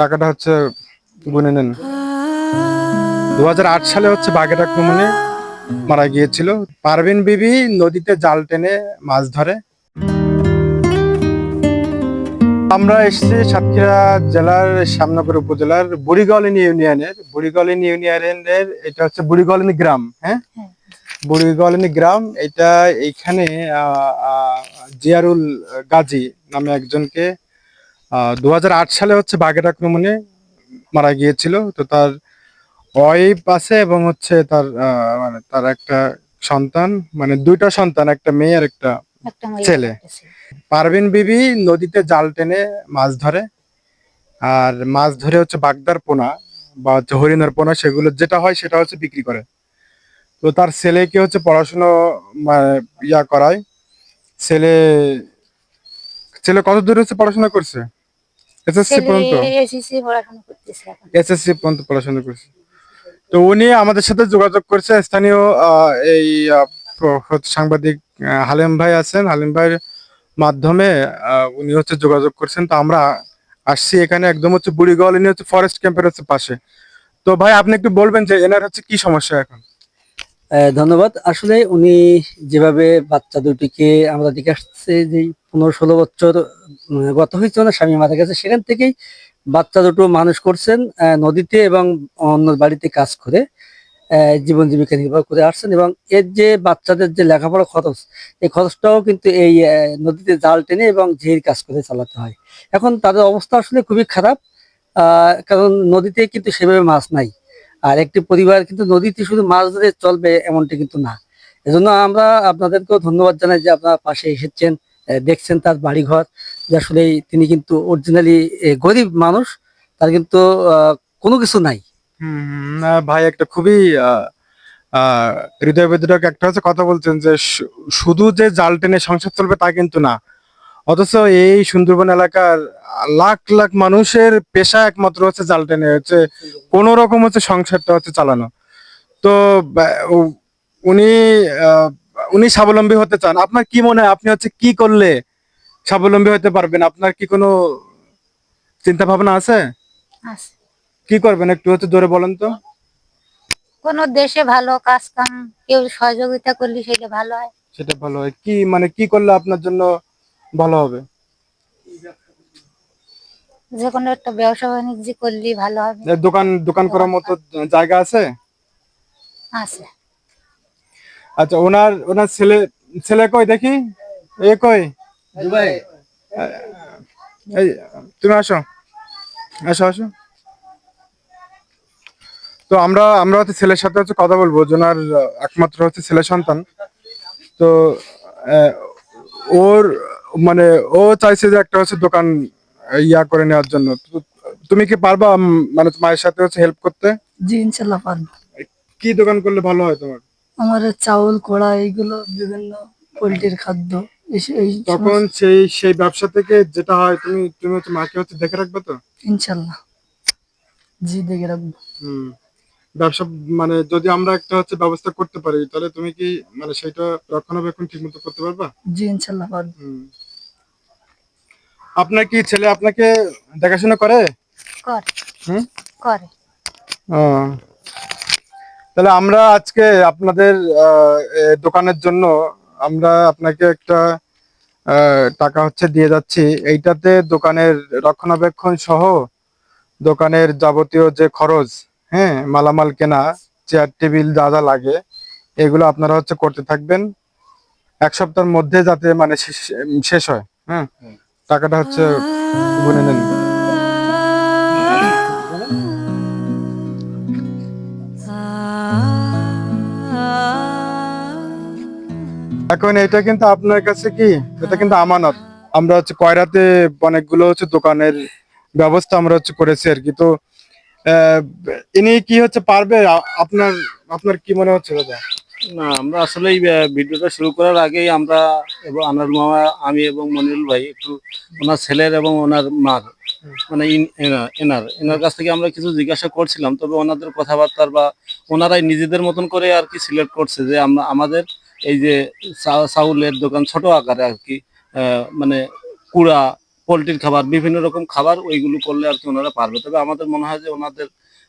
টাকাটা হচ্ছে গুনে নেন। দু সালে হচ্ছে বাগের আক্রমণে মারা গিয়েছিল। পারভিন বিবি নদীতে জাল টেনে মাছ ধরে। আমরা এসেছি সাতক্ষীরা জেলার শ্যামনগর উপজেলার বুড়িগলিনী ইউনিয়নের। বুড়িগলিনী ইউনিয়নের এটা হচ্ছে বুড়িগলিনী গ্রাম হ্যাঁ? হ্যাঁ। বুড়িগলিনী গ্রাম এটা আহ, জিয়ারুল গাজী নামে একজনকে দু হাজার আট সালে হচ্ছে বাঘের আক্রমণে মারা গিয়েছিল তো তার ওয়াইফ আছে এবং হচ্ছে তার মানে তার একটা সন্তান মানে দুইটা সন্তান একটা মেয়ে আর একটা একটা ছেলে। একটা ছেলে। পারভিন বিবি নদীতে জাল টেনে মাছ ধরে আর মাছ ধরে হচ্ছে বাগদার পোনা বা হচ্ছে হরিণের পোনা সেগুলো যেটা হয় সেটা হচ্ছে বিক্রি করে তো তার ছেলেকে হচ্ছে পড়াশুনো মানে ইয়া করায় ছেলে ছেলে কত দূর হচ্ছে পড়াশোনা করছে এসএসসি পর্যন্ত? এসএসসি পড়াশোনা করতেছে এখন। এসএসসি পর্যন্ত পড়াশোনা করছে। তো উনি আমাদের সাথে যোগাযোগ করছে স্থানীয় এই সাংবাদিক হালিম ভাই আছেন। হালিম ভাইয়ের মাধ্যমে উনি হচ্ছে যোগাযোগ করছেন। তো আমরা আসছি এখানে একদম হচ্ছে বুড়িগল ইনি হচ্ছে ফরেস্ট ক্যাম্পের হচ্ছে পাশে। তো ভাই আপনি একটু বলবেন যে এনার হচ্ছে কি সমস্যা এখন? ধন্যবাদ। আসলে উনি যেভাবে বাচ্চা দুটিকে আমরা দিকে আসছে যে পনেরো ষোলো বছর গত হয়েছে ওনার স্বামী মারা গেছে, সেখান থেকেই বাচ্চা দুটো মানুষ করছেন নদীতে এবং অন্য বাড়িতে কাজ করে জীবন জীবিকা নির্বাহ করে আসছেন এবং এর যে বাচ্চাদের যে লেখাপড়া খরচ, এই খরচটাও কিন্তু এই নদীতে জাল টেনে এবং ঝির কাজ করে চালাতে হয়। এখন তাদের অবস্থা আসলে খুবই খারাপ কারণ নদীতে কিন্তু সেভাবে মাছ নাই। আর একটি পরিবার কিন্তু নদীতে শুধু মাছ ধরে চলবে এমনটি কিন্তু না। এজন্য আমরা আপনাদেরকেও ধন্যবাদ জানাই যে আপনারা পাশে এসেছেন দেখছেন তার বাড়িঘর। যে আসলে তিনি কিন্তু অরিজিনালি গরিব মানুষ, তার কিন্তু কোনো কিছু নাই। ভাই একটা খুবই হৃদয় বিদ্রোহক একটা হচ্ছে কথা বলছেন যে শুধু যে জাল টেনে সংসার চলবে তা কিন্তু না। অথচ এই সুন্দরবন এলাকার লাখ লাখ মানুষের পেশা একমাত্র হচ্ছে জাল টেনে হচ্ছে কোন রকম হচ্ছে সংসারটা হচ্ছে চালানো। তো উনি উনি স্বাবলম্বী হতে চান। আপনার কি মনে হয় আপনি হচ্ছে কি করলে স্বাবলম্বী হতে পারবেন? আপনার কি কোনো চিন্তা ভাবনা আছে। কি করবেন? একটু হচ্ছে জোরে বলেন তো। কোন দেশে ভালো কাজ কাম কেউ সহযোগিতা করলে সেটা ভালো হয়। সেটা ভালো হয়। কি মানে কি করলে আপনার জন্য ভালো হবে। যে কোনো একটা ব্যবসা বাণিজ্য করলে ভালো হবে। দোকান দোকান করার মতো জায়গা আছে? আছে। আচ্ছা ওনার ওনার ছেলে ছেলে কই দেখি? এ কই? দুবাই। এই তুমি আসো। আসো আসো। তো আমরা আমরা হচ্ছে ছেলের সাথে হচ্ছে কথা বলব। যে ওনার একমাত্র হচ্ছে ছেলে সন্তান। তো মানে ও চাইছে যে একটা হচ্ছে দোকান ইয়া করে নেওয়ার জন্য। তুমি কি পারবা মানে মায়ের সাথে হচ্ছে হেল্প করতে? জি ইনশাল্লাহ পারব। কি দোকান করলে ভালো হয় তোমার? আমার চাউল কোড়া এইগুলো বিভিন্ন পোল্ট্রির খাদ্য। তখন সেই সেই ব্যবসা থেকে যেটা হয় তুমি তুমি হচ্ছে মাকে হচ্ছে দেখে রাখবে তো? ইনশাল্লাহ। জি দেখে রাখব। হুম। ব্যবসা মানে যদি আমরা একটা হচ্ছে ব্যবস্থা করতে পারি তাহলে তুমি কি মানে সেটা রক্ষণাবেক্ষণ ঠিক মতো করতে পারবা জি ইনশাল্লাহ। আপনার কি ছেলে আপনাকে দেখাশোনা করে করে হুম? করে ও। তাহলে আমরা আজকে আপনাদের দোকানের জন্য আমরা আপনাকে একটা আহ, টাকা হচ্ছে দিয়ে যাচ্ছি এইটাতে দোকানের রক্ষণাবেক্ষণ সহ দোকানের যাবতীয় যে খরচ হ্যাঁ মালামাল কেনা চেয়ার টেবিল যা যা লাগে, এগুলো আপনারা হচ্ছে করতে থাকবেন। এক সপ্তাহের মধ্যে যাতে মানে শেষ- হয় হ্যাঁ। টাকাটা হচ্ছে গুনে নেন। এখন এটা কিন্তু আপনার কাছে কি? এটা কিন্তু আমানত। আমরা হচ্ছে কয়রাতে অনেকগুলো হচ্ছে দোকানের ব্যবস্থা আমরা হচ্ছে করেছি আর কি। তো ইনি কি হচ্ছে পারবে? আপনার আপনার কি মনে হচ্ছে দাদা? না, আমরা আসলে এই ভিডিওটা শুরু করার আগেই আমরা এবং আনার মামা, আমি এবং মনিরুল ভাই একটু ওনার ছেলের এবং ওনার মার মানে এনার- এনার কাছ থেকে আমরা কিছু জিজ্ঞাসা করছিলাম, তবে ওনাদের কথাবার্তার বা ওনারাই নিজেদের মতন করে আর কি সিলেক্ট করছে যে আমরা, আমাদের এই যে চাউলের দোকান ছোট আকারে আর কি মানে কুড়া পোলট্রির খাবার বিভিন্ন রকম খাবার ওইগুলো করলে আর কি ওনারা পারবে। তবে আমাদের মনে হয় যে ওনাদের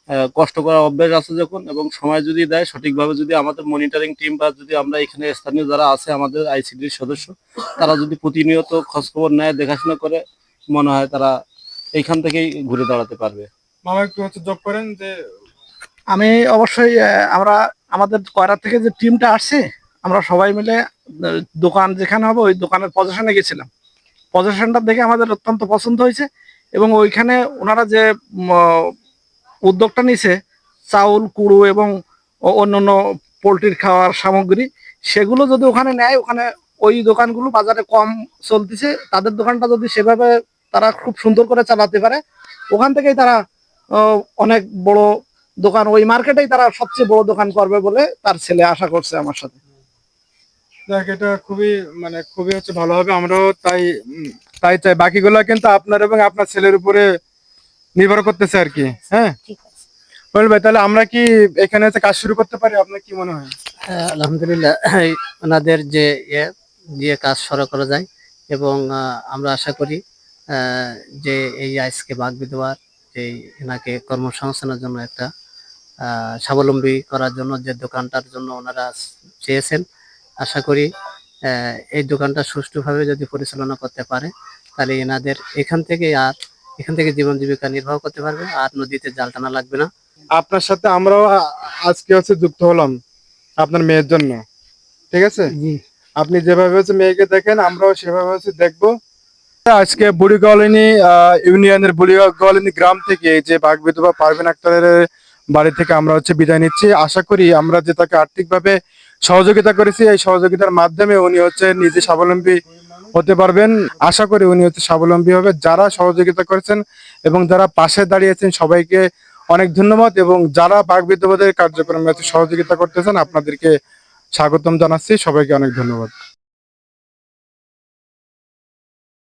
আহ, কষ্ট করার অভ্যাস আছে যখন এবং সময় যদি দেয় সঠিকভাবে যদি আমাদের মনিটরিং টিম বা যদি আমরা এখানে স্থানীয় যারা আছে আমাদের আইসিডির সদস্য তারা যদি প্রতিনিয়ত খোঁজখবর নেয় দেখাশোনা করে মনে হয় তারা এইখান থেকেই ঘুরে দাঁড়াতে পারবে। মামা একটু হচ্ছে যোগ করেন যে আমি অবশ্যই আমরা আমাদের কয়রা থেকে যে টিমটা আসছে আমরা সবাই মিলে দোকান যেখানে হবে ওই দোকানের পজিশনে গেছিলাম। পজিশনটা দেখে আমাদের অত্যন্ত পছন্দ হয়েছে এবং ওইখানে ওনারা যে উদ্যোগটা নিছে, চাউল, কুড়ো এবং অন্যান্য পোলট্রির খাওয়ার সামগ্রী, সেগুলো যদি ওখানে নেয়, ওখানে ওই দোকানগুলো বাজারে কম চলতেছে, তাদের দোকানটা যদি সেভাবে তারা খুব সুন্দর করে চালাতে পারে, ওখান থেকেই তারা অনেক বড় দোকান, ওই মার্কেটেই তারা সবচেয়ে বড় দোকান করবে বলে তার ছেলে আশা করছে আমার সাথে। দেখ এটা খুবই মানে খুবই হচ্ছে ভালো হবে। আমরাও তাই তাই চাই। বাকিগুলো কিন্তু আপনার এবং আপনার ছেলের উপরে নির্ভর করতেছে আর কি হ্যাঁ? ঠিক বল ভাই তাহলে আমরা কি এখানে হচ্ছে কাজ শুরু করতে পারি? আপনার কি মনে হয়? হ্যাঁ, আলহামদুলিল্লাহ ওনাদের যে ইয়ে দিয়ে কাজ শুরু করা যায় এবং আহ, আমরা আশা করি আহ, যে এই আইসকে বাগ বিধবার যে এনাকে কর্মসংস্থানের জন্য একটা আহ, স্বাবলম্বী করার জন্য যে দোকানটার জন্য ওনারা চেয়েছেন আশা করি আহ, এই দোকানটা সুষ্ঠুভাবে যদি পরিচালনা করতে পারে তাহলে এনাদের এখান থেকে আর এখান থেকে জীবন জীবিকা নির্বাহ করতে পারবে আর নদীতে জাল টানা লাগবে না। আপনার সাথে আমরাও আজকে হচ্ছে যুক্ত হলাম আপনার মেয়ের জন্য। ঠিক আছে? আপনি যেভাবে হচ্ছে মেয়েকে দেখেন আমরাও সেভাবে হচ্ছে দেখব। আজকে বুড়ি কলোনি আহ, ইউনিয়নের বুড়ি কলোনি গ্রাম থেকে যে বাঘ বিধবা পারবেন আক্তারের বাড়ি থেকে আমরা হচ্ছে বিদায় নিচ্ছি। আশা করি আমরা যে তাকে আর্থিকভাবে সহযোগিতা করেছি। এই সহযোগিতার মাধ্যমে উনি হচ্ছে নিজে স্বাবলম্বী হতে পারবেন। আশা করি উনি হচ্ছে স্বাবলম্বী হবে। যারা সহযোগিতা করেছেন এবং যারা পাশে দাঁড়িয়েছেন, সবাইকে অনেক ধন্যবাদ এবং যারা বাঘ বিদ্যবাদের কার্যক্রমে সহযোগিতা করতেছেন, আপনাদেরকে স্বাগতম জানাচ্ছি। সবাইকে অনেক ধন্যবাদ।